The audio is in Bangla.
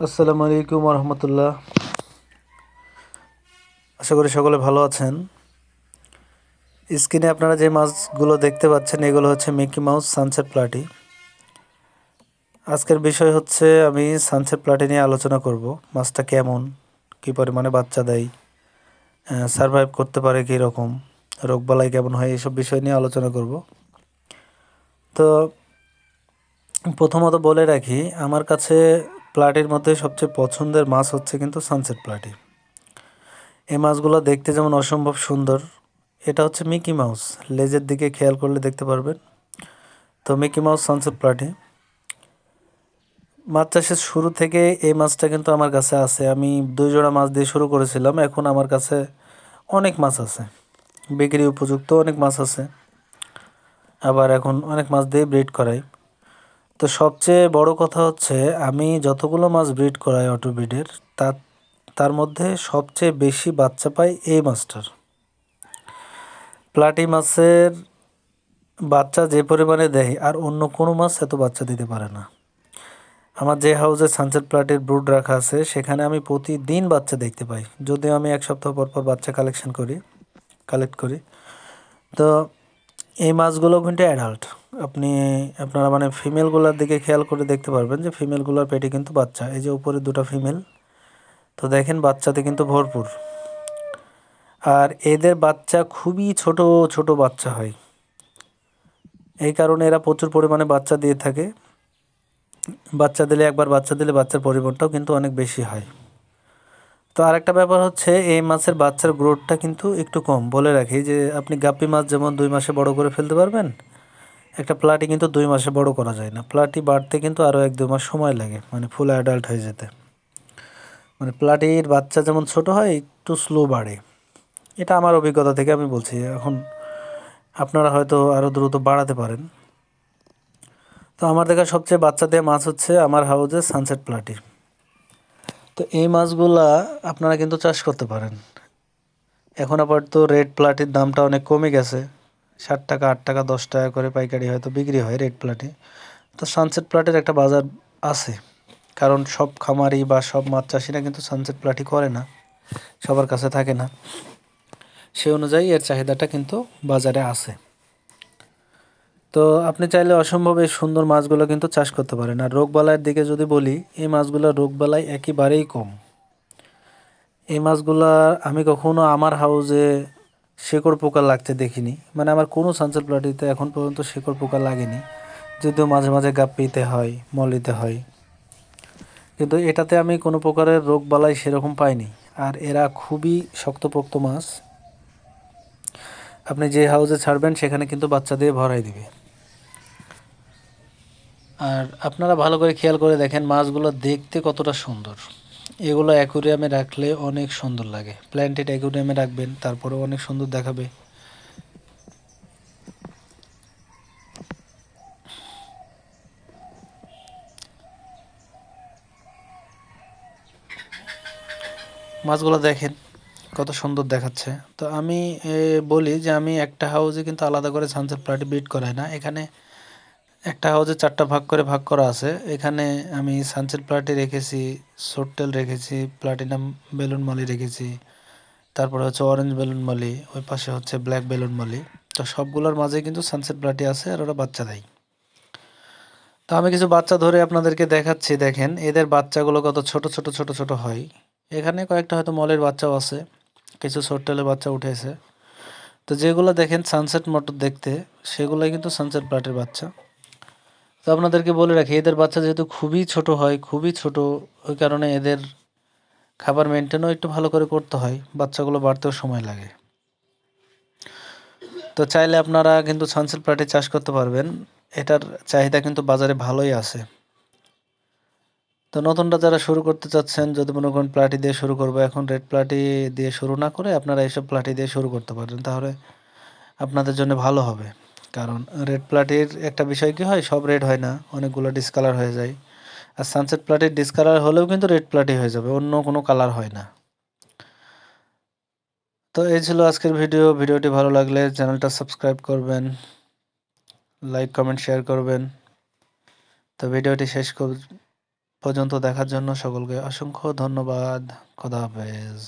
আসসালামু আলাইকুম রহমতুল্লাহ আশা করি সকলে ভালো আছেন। স্ক্রিনে আপনারা যে মাছগুলো দেখতে পাচ্ছেন, এগুলো হচ্ছে মিকি মাউস সানসেট প্লাটি। আজকের বিষয় হচ্ছে, আমি সানসেট প্লাটি নিয়ে আলোচনা করব, মাছটা কেমন, কী পরিমাণে বাচ্চা দেয় সারভাইভ করতে পারে কী রকম রোগবালাই কেমন হয় এইসব বিষয় নিয়ে আলোচনা করব। তো প্রথমত বলে রাখি, আমার কাছে প্লাটির মধ্যে সবচেয়ে পছন্দের মাছ হচ্ছে কিন্তু সানসেট প্লাটি এই মাছগুলো দেখতে যেমন অসম্ভব সুন্দর, এটা হচ্ছে মিকি মাউস লেজের দিকে খেয়াল করলে দেখতে পারবেন। তো মিকি মাউস সানসেট প্লাটি মাছ চাষের শুরু থেকে এই মাছটা কিন্তু আমার কাছে আছে। আমি দুই জোড়া মাছ দিয়ে শুরু করেছিলাম, এখন আমার কাছে অনেক মাছ আছে। বিক্রি উপযুক্ত অনেক মাছ আছে। আবার এখন অনেক মাছ দিয়ে ব্রিড করাই। তো সবচেয়ে বড় কথা হচ্ছে, আমি যতগুলো মাছ ব্রিড করাই অটো ব্রিডের তার তার মধ্যে সবচেয়ে বেশি বাচ্চা পাই এই মাছটার। প্লাটি মাছের বাচ্চা যে পরিমাণে দেয়, আর অন্য কোনো মাছ এত বাচ্চা দিতে পারে না। আমার যে হাউসে সানসেট প্লাটির ব্রুড রাখা আছে, সেখানে আমি প্রতিদিন বাচ্চা দেখতে পাই। যদিও আমি এক সপ্তাহ পর পর বাচ্চা কালেকশন করি কালেক্ট করি। তো এই মাছগুলো কিন্তু অ্যাডাল্ট আপনি, আপনারা মানে ফিমেলগুলোর দিকে খেয়াল করে দেখতে পারবেন যে ফিমেলগুলোর পেটে কিন্তু বাচ্চা। এই যে উপরে দুটো ফিমেল তো দেখেন বাচ্চাতে কিন্তু ভরপুর। আর এদের বাচ্চা খুবই ছোট ছোট বাচ্চা হয়। এই কারণে এরা প্রচুর পরিমাণে বাচ্চা দিয়ে থাকে। বাচ্চা দিলে একবার বাচ্চা দিলে বাচ্চার পরিমাণটাও কিন্তু অনেক বেশি হয়। তো আরেকটা ব্যাপার হচ্ছে, এই মাছের বাচ্চার গ্রোথটা কিন্তু একটু কম। বলে রাখি যে, আপনি গাপ্পি মাছ যেমন দুই মাসে বড় করে ফেলতে পারবেন, একটা প্লাটি কিন্তু দুই মাসে বড় করা যায় না। প্লাটি বাড়তে কিন্তু আরও এক দু মাস সময় লাগে মানে ফুল অ্যাডাল্ট হয়ে যেতে। মানে প্লাটির বাচ্চা যেমন ছোট হয়, একটু স্লো বাড়ে। এটা আমার অভিজ্ঞতা থেকে আমি বলছি, এখন আপনারা হয়তো আরও দ্রুত বাড়াতে পারেন। তো আমার দেখা সবচেয়ে বাচ্চা দেওয়া মাছ হচ্ছে আমার হাউজে সানসেট প্লাটি তো এই মাছগুলা আপনারা কিন্তু চাষ করতে পারেন। এখন আপাতত রেড প্লাটির দামটা অনেক কমে গেছে। ষাট টাকা, আট টাকা, দশ টাকা করে পাইকারি হয়তো বিক্রি হয় রেড প্লাটি তো সানসেট প্লাটের একটা বাজার আছে। কারণ সব খামারি বা সব মাছ চাষিরা কিন্তু সানসেট প্লাটি করে না। সবার কাছে থাকে না। সে অনুযায়ী এর চাহিদাটা কিন্তু বাজারে আছে। তো আপনি চাইলে অসম্ভব এই সুন্দর মাছগুলো কিন্তু চাষ করতে পারেন। আর রোগবালাইয়ের দিকে যদি বলি, এই মাছগুলোর রোগবালাই একেবারেই কম। এই মাছগুলা আমি কখনো আমার হাউজে শেকড় পোকা লাগতে দেখিনি। মানে আমার কোনো সানসেল প্লাটিতে এখন পর্যন্ত শেকড় পোকা লাগেনি। যদিও মাঝে মাঝে গাপ্পিতে হয় মলিতে হয়। কিন্তু এটাতে আমি কোনো প্রকারের রোগ বালাই সেরকম পাইনি। আর এরা খুবই শক্তপোক্ত মাছ। আপনি যে হাউসে ছাড়বেন, সেখানে কিন্তু বাচ্চা দিয়ে ভরাই দিবে। আর আপনারা ভালো করে খেয়াল করে দেখেন মাছগুলো দেখতে কতটা সুন্দর। এগুলো অ্যাকুরিয়ামে রাখলে অনেক সুন্দর লাগে। প্ল্যান্টেড অ্যাকুরিয়ামে রাখবেন, তারপরেও অনেক সুন্দর দেখাবে। মাছগুলো দেখেন কত সুন্দর দেখাচ্ছে। তো আমি বলি যে আমি একটা হাউজে কিন্তু আলাদা করে সানসেট প্লাটি বিট করাই না। এখানে একটা হাউজে চারটা ভাগ করে ভাগ করা আছে। এখানে আমি সানসেট প্লাটি রেখেছি, সোটটেল রেখেছি প্লাটিনাম বেলুন মলি রেখেছি, তারপরে হচ্ছে অরেঞ্জ বেলুন মলি ওই পাশে হচ্ছে ব্ল্যাক বেলুন মলি তো সবগুলোর মাঝে কিন্তু সানসেট প্লাটি আছে আর ওরা বাচ্চা দেয়। তো আমি কিছু বাচ্চা ধরে আপনাদেরকে দেখাচ্ছি, দেখেন। এদের বাচ্চাগুলো কত ছোট ছোট ছোট ছোট হয়। এখানে কয়েকটা হয়তো মলের বাচ্চাও আছে, কিছু সোটটেলের বাচ্চা উঠেছে। তো যেগুলো দেখেন সানসেট মোটর দেখতে, সেগুলোই কিন্তু সানসেট প্লাটের বাচ্চা। তো আপনাদেরকে বলে রাখি, এদের বাচ্চা যেহেতু খুবই ছোট হয়, খুবই ছোট, ওই কারণে এদের খাবার মেনটেনও একটু ভালো করে করতে হয়, বাচ্চাগুলো বাড়তেও সময় লাগে। তো চাইলে আপনারা কিন্তু সানসেট প্লাটি চাষ করতে পারবেন, এটার চাহিদা কিন্তু বাজারে ভালোই আছে। তো নতুনটা যারা শুরু করতে চাচ্ছেন, যদি মনে করেন প্লাটি দিয়ে শুরু করব, এখন রেড প্লাটি দিয়ে শুরু না করে আপনারা এইসব প্লাটি দিয়ে শুরু করতে পারেন, তাহলে আপনাদের জন্য ভালো হবে। কারণ রেড প্লাটির একটা বিষয় কি হয়? সব রেড হয় না। অনেকগুলো ডিসকালার হয়ে যায়। আর সানসেট প্লাটির ডিসকালার হলেও কিন্তু রেড প্লাটি হয়ে যাবে। অন্য কোনো কালার হয় না। তো এই ছিল আজকের ভিডিও ভিডিওটি ভালো লাগলে চ্যানেলটা সাবস্ক্রাইব করবেন লাইক কমেন্ট শেয়ার করবেন। তো ভিডিওটি শেষ পর্যন্ত দেখার জন্য সকলকে অসংখ্য ধন্যবাদ। খোদা হাফেজ।